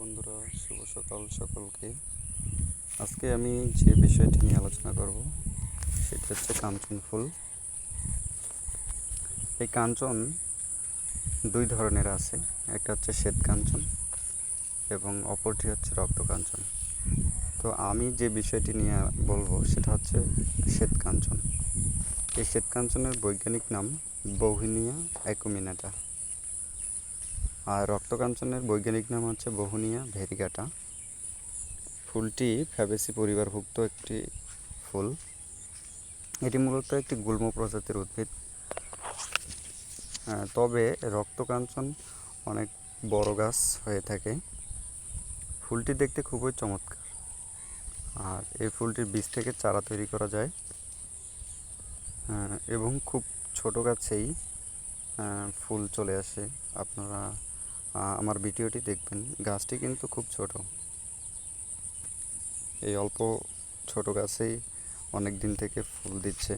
বন্ধুরা, শুভ সকাল সকলকে। আজকে আমি যে বিষয়টি নিয়ে আলোচনা করব, সেটা হচ্ছে কাঞ্চন ফুল। এই কাঞ্চন দুই ধরনের আছে, একটা হচ্ছে শ্বেত কাঞ্চন এবং অপরটি হচ্ছে রক্ত কাঞ্চন। তো আমি যে বিষয়টি নিয়ে বলব, সেটা হচ্ছে শ্বেত কাঞ্চন। এই শ্বেত কাঞ্চনের বৈজ্ঞানিক নাম বহিনিয়া অ্যাকুমিনাটা। আর রক্তকাঞ্চনের বৈজ্ঞানিক নাম হচ্ছে বহুনিয়া ভেরিগাটা। ফুলটি ফ্যাবেসি পরিবারভুক্ত একটি ফুল। এটি মূলত একটি গুল্ম প্রজাতির উদ্ভিদ। তবে রক্তকাঞ্চন অনেক বড় গাছ হয়ে থাকে। ফুলটি দেখতে খুবই চমৎকার। আর এই ফুলটির বীজ থেকে চারা তৈরি করা যায়। এবং খুব ছোট গাছেই ফুল চলে আসে। আপনারা আমার ভিডিওটি দেখবেন। গাছটি কিন্তু খুব ছোট। এই অল্প ছোট গাছেই অনেক দিন থেকে ফুল দিচ্ছে।